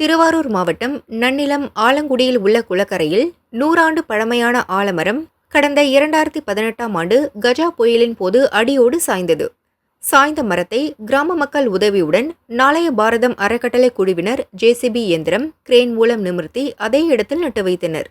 திருவாரூர் மாவட்டம் நன்னிலம் ஆலங்குடியில் உள்ள குளக்கரையில் நூறாண்டு பழமையான ஆலமரம் கடந்த இரண்டாயிரத்தி பதினெட்டாம் ஆண்டு கஜா புயலின் போது அடியோடு சாய்ந்தது. சாய்ந்த மரத்தை கிராம மக்கள் உதவியுடன் நாளைய பாரதம் அறக்கட்டளை குழுவினர் ஜேசிபி இயந்திரம் கிரேன் மூலம் நிமிர்த்தி அதே இடத்தில் நட்டு வைத்தனர்.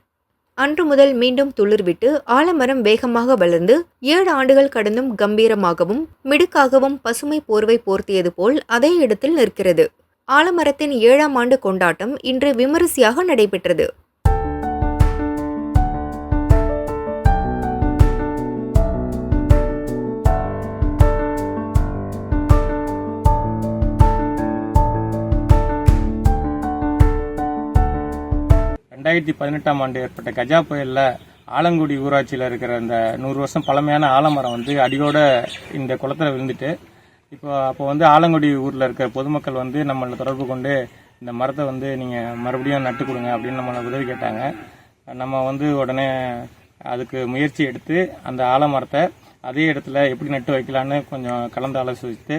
அன்று முதல் மீண்டும் துளிர்விட்டு ஆலமரம் வேகமாக வளர்ந்து ஏழு ஆண்டுகள் கடந்தும் கம்பீரமாகவும் மிடுக்காகவும் பசுமை போர்வை போர்த்தியது போல் அதே இடத்தில் நிற்கிறது. ஆலமரத்தின் ஏழாம் ஆண்டு கொண்டாட்டம் இன்று விமரிசையாக நடைபெற்றது. ரெண்டாயிரத்தி பதினெட்டாம் ஆண்டு ஏற்பட்ட கஜா புயலில் ஆலங்குடி ஊராட்சியில் இருக்கிற அந்த நூறு வருஷம் பழமையான ஆலமரம் வந்து அடியோட இந்த குளத்துல விழுந்துட்டு இப்போ அப்போ வந்து ஆலங்குடி ஊரில் இருக்கிற பொதுமக்கள் வந்து நம்மளை தொடர்பு கொண்டு இந்த மரத்தை வந்து நீங்கள் மறுபடியும் நட்டு கொடுங்க அப்படின்னு நம்மளை உதவி கேட்டாங்க. நம்ம வந்து உடனே அதுக்கு முயற்சி எடுத்து அந்த ஆலமரத்தை அதே இடத்துல எப்படி நட்டு வைக்கலான்னு கொஞ்சம் கலந்து ஆலோசித்து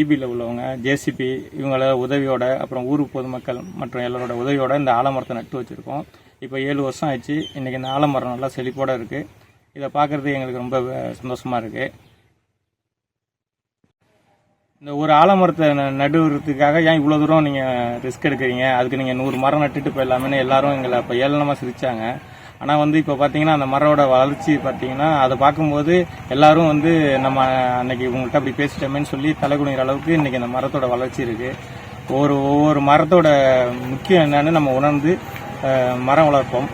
இபியில் உள்ளவங்க ஜேசிபி இவங்கள உதவியோட அப்புறம் ஊர் பொதுமக்கள் மற்றும் எல்லாரோட உதவியோட இந்த ஆலமரத்தை நட்டு வச்சுருக்கோம். இப்போ ஏழு வருஷம் ஆயிடுச்சு. இன்றைக்கி இந்த ஆலமரம் நல்லா செழிப்போடு இருக்குது இதை பார்க்குறது எங்களுக்கு ரொம்ப சந்தோஷமாக இருக்குது இந்த ஒரு ஆலமரத்தை ந- ஏன் இவ்வளோ தூரம் நீங்கள் ரிஸ்க் எடுக்கிறீங்க? அதுக்கு நீங்கள் நூறு மரம் நட்டுட்டு போயிடலாமே எல்லாரும் எங்களை இப்போ ஏளனமாக சிரித்தாங்க ஆனால் வந்து இப்போ பார்த்தீங்கன்னா அந்த மரோட வளர்ச்சி பார்த்தீங்கன்னா அதை பார்க்கும்போது எல்லாரும் வந்து நம்ம அன்னைக்கு உங்கள்கிட்ட அப்படி பேசிட்டோமேன்னு சொல்லி தலைகுனிகிற அளவுக்கு இன்னைக்கு அந்த மரத்தோட வளர்ச்சி இருக்குது ஒவ்வொரு ஒவ்வொரு மரத்தோட முக்கியம் என்னன்னு நம்ம உணர்ந்து மரம் வளர்ப்போம்.